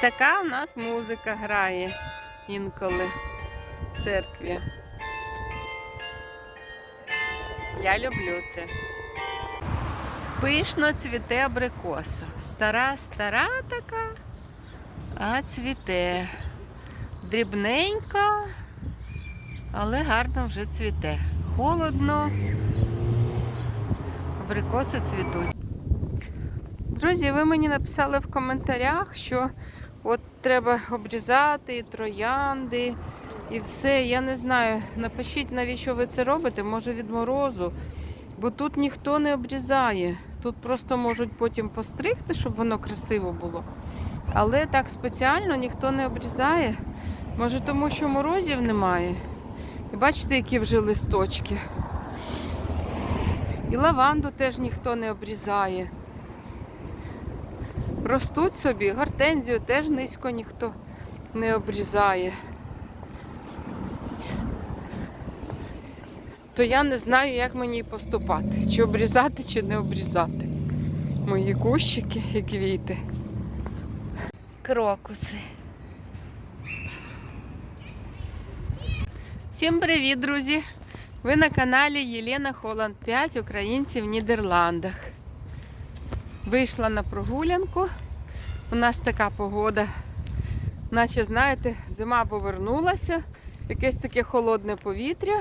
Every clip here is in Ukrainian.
така у нас музика грає інколи в церкві. Я люблю це. Пишно цвіте абрикоса. Стара, стара така, а цвіте. Дрібненька, але гарно вже цвіте. Холодно. Абрикоси цвітуть. Друзі, ви мені написали в коментарях, що от треба обрізати і троянди і все. Я не знаю. Напишіть, навіщо ви це робите, може від морозу. Бо тут ніхто не обрізає. Тут просто можуть потім постригти, щоб воно красиво було. Але так спеціально ніхто не обрізає. Може, тому що морозів немає. І бачите, які вже листочки. І лаванду теж ніхто не обрізає. Ростуть собі, гортензію теж низько ніхто не обрізає. То я не знаю, як мені поступати. Чи обрізати, чи не обрізати. Мої кущики і квіти. Крокуси. Всім привіт, друзі! Ви на каналі Єлена Холланд 5 українці в Нідерландах. Вийшла на прогулянку. У нас така погода. Наче, знаєте, зима повернулася, якесь таке холодне повітря.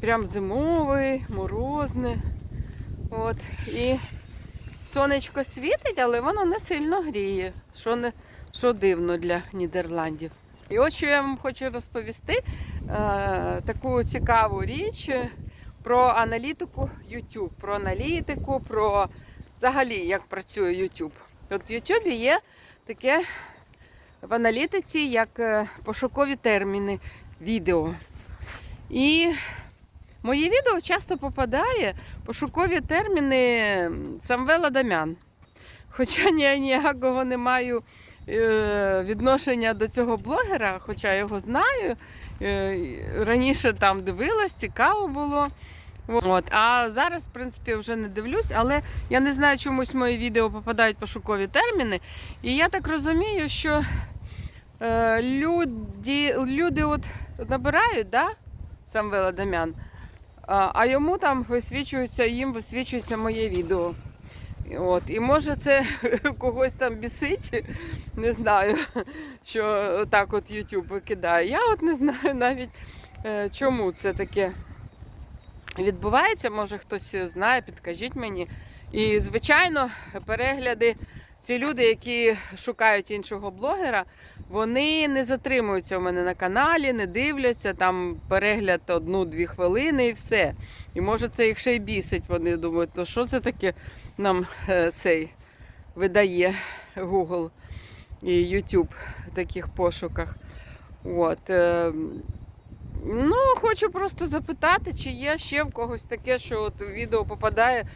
Прям зимове, морозне. От. І сонечко світить, але воно не сильно гріє, що, не, що дивно для Нідерландів. І от що я вам хочу розповісти е, таку цікаву річ е, про аналітику YouTube, про аналітику, про взагалі як працює YouTube. От в YouTube є таке в аналітиці, як е, пошукові терміни відео. І моє відео часто попадає пошукові терміни Самвела Дамян. Хоча я ніякого не маю е, відношення до цього блогера, хоча його знаю. Е, Раніше там дивилась, цікаво було. От. А зараз, в принципі, вже не дивлюсь, але я не знаю, чомусь мої відео попадають пошукові терміни. І я так розумію, що е, люди, люди от набирають, да? Самвела Дамян, а, йому там висвічується, їм висвічується моє відео. От. І може це когось там бісить, не знаю, що так от YouTube викидає. Я от не знаю навіть е, чому це таке відбувається. Може хтось знає, підкажіть мені. І, звичайно, перегляди, ці люди, які шукають іншого блогера, вони не затримуються у мене на каналі, не дивляться, там перегляд одну-дві хвилини і все. І може це їх ще й бісить. Вони думають, то що це таке нам е, цей видає Google і YouTube в таких пошуках. От. Ну, хочу просто запитати, чи є ще в когось таке, що от відео попадає,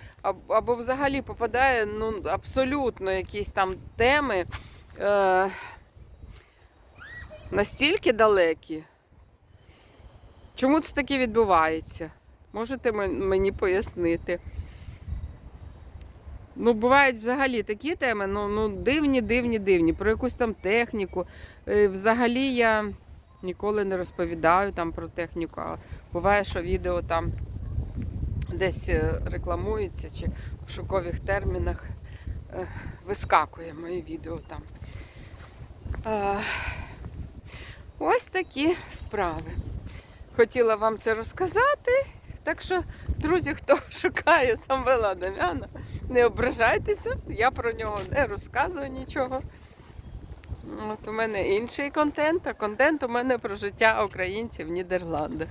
або взагалі попадає ну, абсолютно якісь там теми е, настільки далекі. Чому це таке відбувається? Можете мен- мені пояснити? Ну, бувають взагалі такі теми, ну, ну дивні, дивні, дивні, про якусь там техніку. Е, Взагалі я ніколи не розповідаю там про техніку. А буває, що відео там десь е, рекламується чи в шокових термінах е, вискакує моє відео там. Ось такі справи. Хотіла вам це розказати. Так що, друзі, хто шукає Самвела Дам'яна, не ображайтеся, я про нього не розказую нічого. От у мене інший контент, а контент у мене про життя українців в Нідерландах.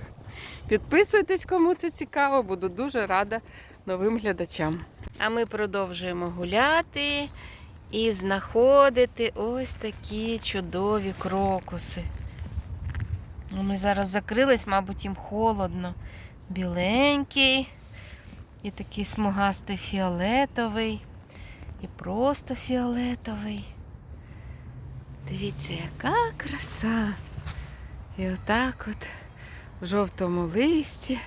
Підписуйтесь, кому це цікаво, буду дуже рада новим глядачам. А ми продовжуємо гуляти і знаходити ось такі чудові крокуси. Ну, Ми зараз закрились, мабуть, їм холодно. Біленький, і такий смугастий фіолетовий, і просто фіолетовий. Дивіться, яка краса. І отак от в жовтому листі.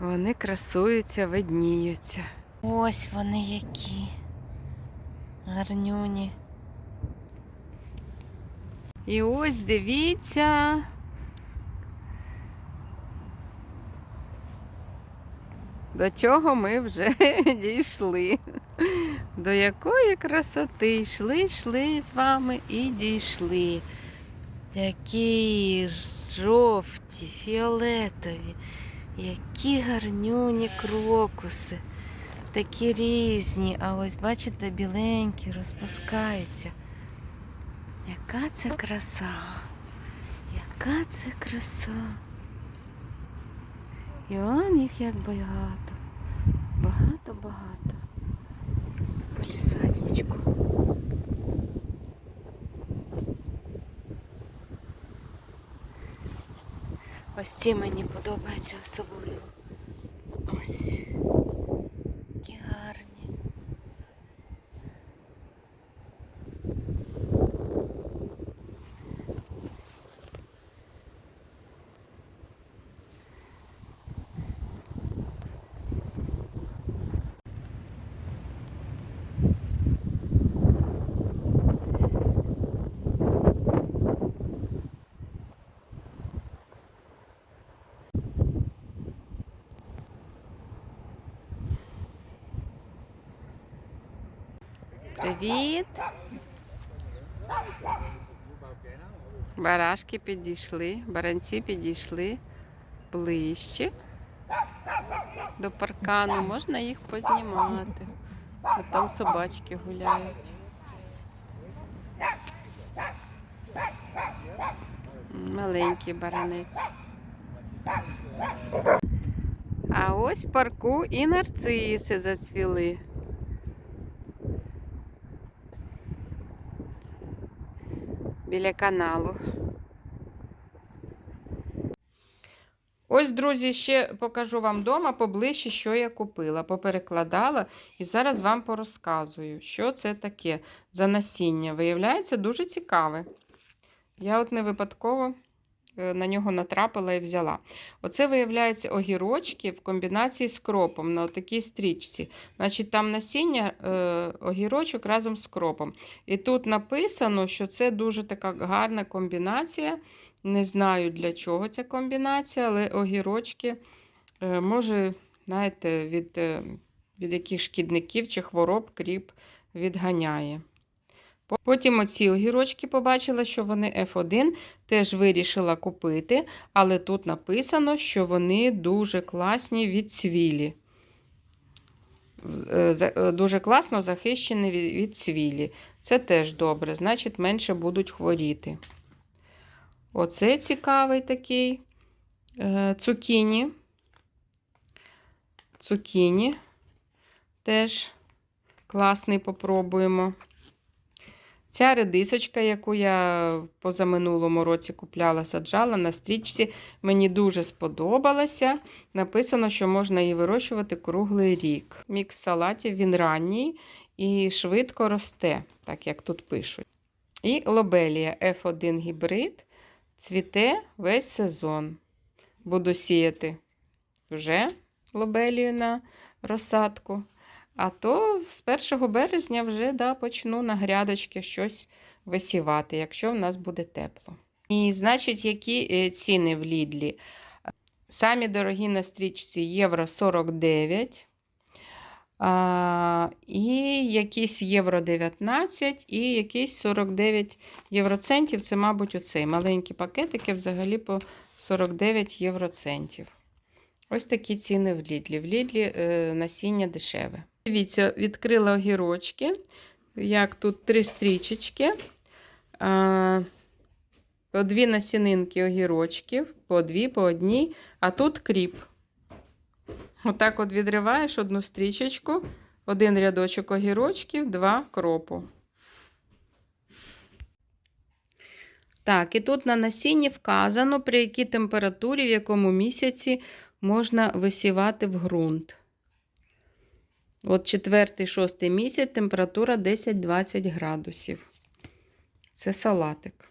Вони красуються, видніються. Ось вони які. Гарнюні. І ось дивіться. До чого ми вже дійшли. До якої красоти йшли, йшли з вами і дійшли. Такі жовті, фіолетові, які гарнюні крокуси. Такі різні, а ось бачите, біленькі, розпускаються. Яка це краса? Яка це краса? І он їх як багато. Багато-багато. Ось ці мені подобаються особливо. Ось. Які гарні. Привіт. Барашки підійшли, баранці підійшли ближче до паркану. Можна їх познімати. А там собачки гуляють. Маленький баранець. А ось в парку і нарциси зацвіли. Біля каналу. Ось, друзі, ще покажу вам вдома поближче, що я купила. Поперекладала і зараз вам порозказую, що це таке за насіння. Виявляється, дуже цікаве. Я от не випадково на нього натрапила і взяла. Оце, виявляється, огірочки в комбінації з кропом на такій стрічці. Значить, там насіння е, огірочок разом з кропом. І тут написано, що це дуже така гарна комбінація. Не знаю, для чого ця комбінація, але огірочки, е, може, знаєте, від, е, від яких шкідників чи хвороб кріп відганяє. Потім оці огірочки побачила, що вони F1, теж вирішила купити, але тут написано, що вони дуже класні від цвілі. Е, е, Дуже класно захищені від, від цвілі. Це теж добре, значить, менше будуть хворіти. Оце цікавий такий е, цукіні. Цукіні теж класний, попробуємо. Ця редисочка, яку я позаминулому році купляла, саджала на стрічці, мені дуже сподобалася. Написано, що можна її вирощувати круглий рік. Мікс салатів він ранній і швидко росте, так як тут пишуть. І лобелія F1 гібрид цвіте весь сезон. Буду сіяти вже лобелію на розсадку. А то з 1 березня вже да, почну на грядочки щось висівати, якщо в нас буде тепло. І значить, які е, ціни в Лідлі? Самі дорогі на стрічці євро 49. А, і якісь євро 19, і якісь 49 євроцентів. Це, мабуть, оцей маленькі пакетики взагалі по 49 євроцентів. Ось такі ціни в Лідлі. В Лідлі е, насіння дешеве. Дивіться, відкрила огірочки. Як тут три стрічечки. По дві насінинки огірочків, по дві, по одній, а тут кріп. Отак от відриваєш одну стрічечку, один рядочок огірочків, два кропу. Так, і тут на насінні вказано, при якій температурі, в якому місяці можна висівати в ґрунт. От четвертий, шостий місяць температура 10-20 градусів. Це салатик.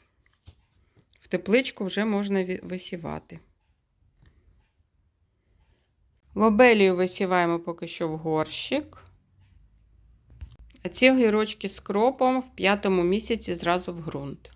В тепличку вже можна висівати. Лобелію висіваємо поки що в горщик. А ці огірочки з кропом в п'ятому місяці зразу в ґрунт.